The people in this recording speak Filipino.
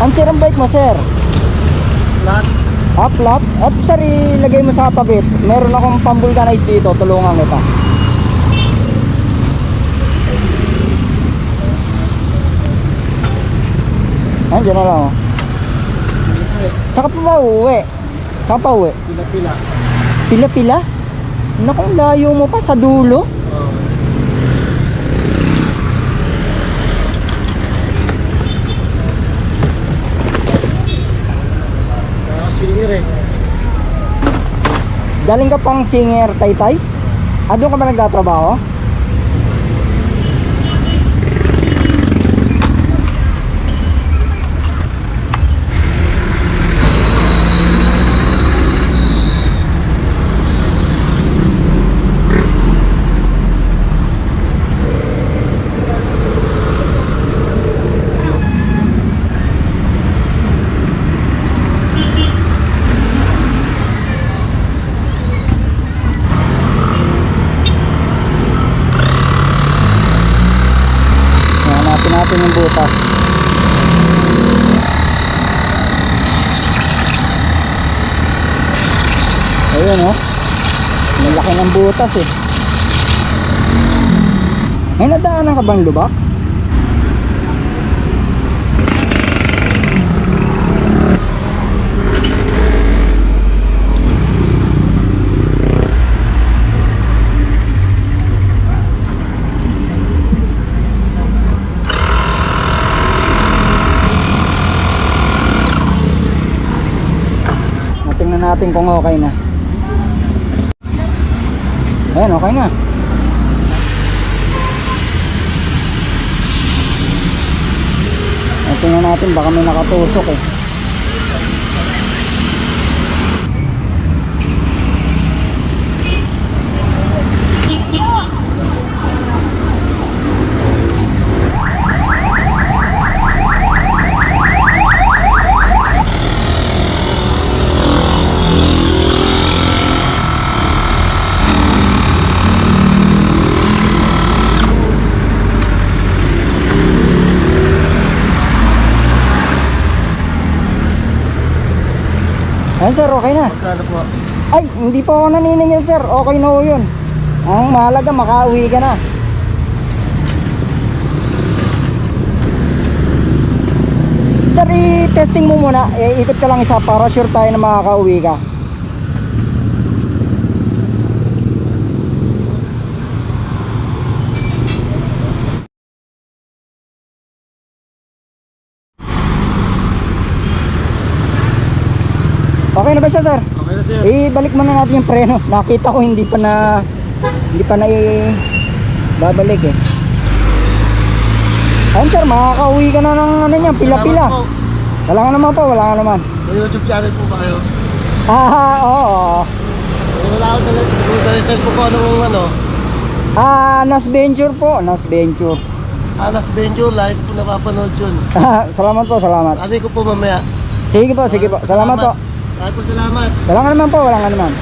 Ang sirang bike mo, sir? Lahat. Up, lap. At sir, ilagay mo sa tabit. Meron akong pambulkanize dito. Tulungan kita. Andiyan na lang. oh. Saka pa ba uuwi? Saka pa uwi? Pila-pila. Pila-pila? Naku, layo mo pa sa dulo. Galing ka pang singer, Taytay? Ah, doon ka ba nagtatrabaho? Natin yung butas. Ayun oh. Malaki ng butas eh. May nadaanan ka bang lubak? Tingnan natin kung okay na. Ayan, okay na. Tingnan natin, baka may nakatusok eh. Ayan sir, okay na. Magkano po? Ay, hindi pa ako naniningil sir. Okay na ho yun. Ang mahalaga, makauwi ka na. Sir, i-testing mo muna. Eh, ikot ka lang isa para sure tayo na makakauwi ka. Okay na ba siya sir? Okay na sir. Ibalik muna natin yung preno. Nakita ko hindi pa na hindi pa na i babalik eh. Ayun sir, makakauwi ka na ng ano niya, pila-pila. Salamat po. Wala nga naman po, wala nga naman. May YouTube channel po ba kayo? Ah, oo. Eh, wala dala. Kung dala cellphone ko anong ano. Ah, Nas Venture po, Nas Venture. Alas Benjo, like po napapanood yun. salamat po, salamat. Sabi ko po mamaya. Sige po, sige po. Salamat po. Ay po salamat. Wala nga naman po, wala nga naman.